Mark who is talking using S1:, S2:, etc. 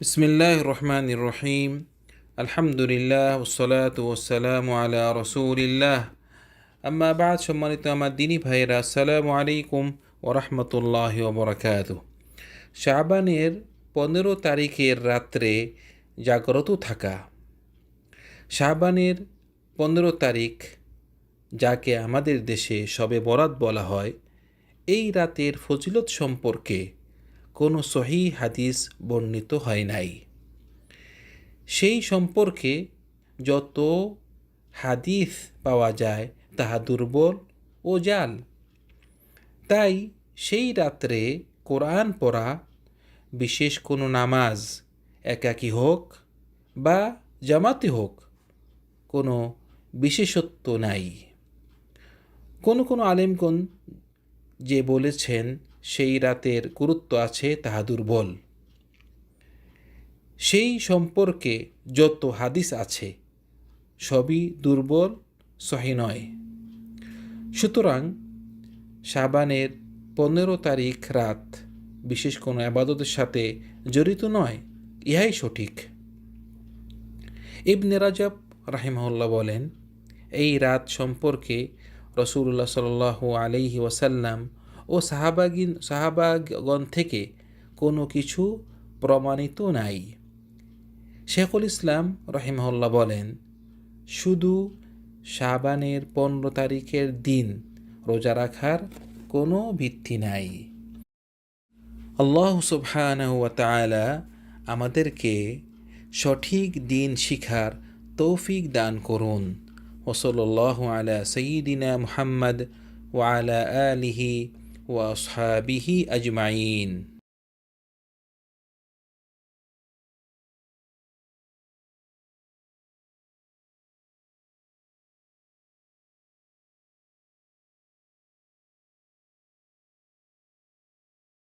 S1: বিসমিল্লাহ রহমান রহিম আলহামদুলিল্লাহ ওসলাত ওসালাম আলা রসুলিল্লাহ আম্মা বাদ সম্মানিত আমার দিনী ভাইয়েরা, আসসালামু আলাইকুম ওরহমতুল্লাহ ওবরাকাত শাহবানের পনেরো তারিখের রাত্রে জাগ্রত থাকা শাহবানের পনেরো তারিখ যাকে আমাদের দেশে সবে বরাত বলা হয়, এই রাতের ফজিলত সম্পর্কে কোনো সহি হাদিস বর্ণিত হয় নাই। সেই সম্পর্কে যত হাদিস পাওয়া যায়, তাহা দুর্বল ও জাল। তাই সেই রাত্রে কোরআন পড়া, বিশেষ কোনো নামাজ, একাকী হোক বা জামাতে হোক, কোনো বিশেষত্ব নাই। কোনো কোনো আলেমগণ যে বলেছেন সেই রাতের গুরুত্ব আছে তাহা দুর্বল সেই সম্পর্কে যত হাদিস আছে, সবই দুর্বল, সহি নয়। সুতরাং সাবানের পনেরো তারিখ রাত বিশেষ কোনো আবাদতের সাথে জড়িত নয়, ইহাই সঠিক। ইবনে রাজাব রাহিমহল্লা বলেন, এই রাত সম্পর্কে রসুল্লাহ সাল আলহি ওয়াসাল্লাম ও সাহাবাগিন সাহাবাগণ থেকে কোনো কিছু প্রমাণিত নাই। শেখুল ইসলাম রহিমহল্লা বলেন, শুধু শাবানের পনেরো তারিখের দিন রোজা রাখার কোনো ভিত্তি নাই। আল্লাহ সুবহানাহু তাআলা আমাদেরকে সঠিক দিন শিখার তৌফিক দান করুন। ওসল্লাহ আলা সঈদিনা মুহাম্মদ ওয়ালা আলিহি ওয়াসহাবিহি আজমাইন।